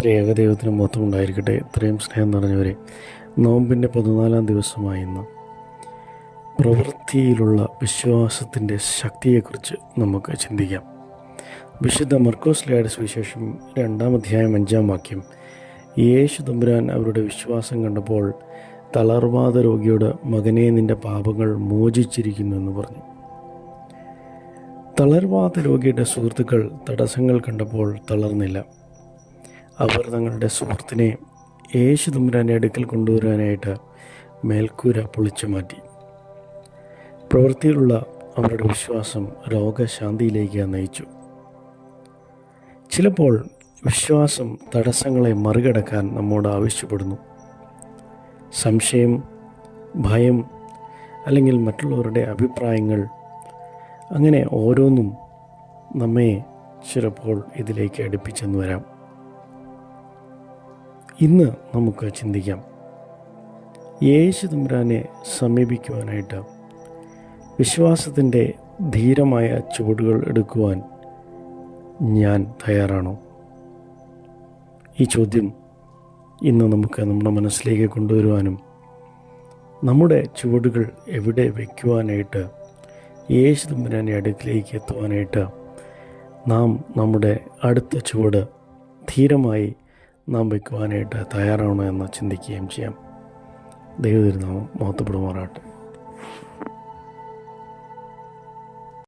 ത്രിയേക ദൈവത്തിന് മൊത്തം ഉണ്ടായിരിക്കട്ടെ ഇത്രയും സ്നേഹം നിറഞ്ഞവരെ നോമ്പിന്റെ പതിനാലാം ദിവസമായ ഇന്ന് പ്രവൃത്തിയിലുള്ള വിശ്വാസത്തിന്റെ ശക്തിയെക്കുറിച്ച് നമുക്ക് ചിന്തിക്കാം. വിശുദ്ധ മർക്കോസ് ലയുടെ സുവിശേഷം രണ്ടാം അധ്യായം അഞ്ചാം വാക്യം. യേശു തമ്പുരാൻ അവരുടെ വിശ്വാസം കണ്ടപ്പോൾ തളർവാദ രോഗിയോട് മകനെ നിന്റെ പാപങ്ങൾ മോചിച്ചിരിക്കുന്നു എന്ന് പറഞ്ഞു. തളർവാദ രോഗിയുടെ സുഹൃത്തുക്കൾ തടസ്സങ്ങൾ കണ്ടപ്പോൾ തളർന്നില്ല. അവർ തങ്ങളുടെ സുഹൃത്തിനെ യേശു തമ്പുരാന്റെ അടുക്കൽ കൊണ്ടുവരാനായിട്ട് മേൽക്കൂര പൊളിച്ചു മാറ്റി. പ്രവൃത്തിയിലുള്ള അവരുടെ വിശ്വാസം രോഗശാന്തിയിലേക്ക് നയിച്ചു. ചിലപ്പോൾ വിശ്വാസം തടസ്സങ്ങളെ മറികടക്കാൻ നമ്മോട് ആവശ്യപ്പെടുന്നു. സംശയം ഭയം അല്ലെങ്കിൽ മറ്റുള്ളവരുടെ അഭിപ്രായങ്ങൾ അങ്ങനെ ഓരോന്നും നമ്മെ ചിലപ്പോൾ ഇതിലേക്ക് അടുപ്പിച്ചെന്ന് വരാം. ഇന്ന് നമുക്ക് ചിന്തിക്കാം. യേശു തമ്പുരാനെ സമീപിക്കുവാനായിട്ട് വിശ്വാസത്തിന്റെ ധീരമായ ചുവടുകൾ എടുക്കുവാൻ ഞാൻ തയ്യാറാണോ? ഈ ചോദ്യം ഇന്ന് നമുക്ക് നമ്മുടെ മനസ്സിലേക്ക് കൊണ്ടുവരുവാനും നമ്മുടെ ചുവടുകൾ എവിടെ വയ്ക്കുവാനായിട്ട് യേശു തമ്പുരാന്റെ അടുക്കിലേക്ക് എത്തുവാനായിട്ട് നാം നമ്മുടെ അടുത്ത ചുവട് ധീരമായി നാം വയ്ക്കുവാനായിട്ട് തയ്യാറാണോ എന്ന് ചിന്തിക്കുകയും ചെയ്യാം. ദൈവതിരുനാമം മഹത്വപ്പെടുമാറാട്ടെ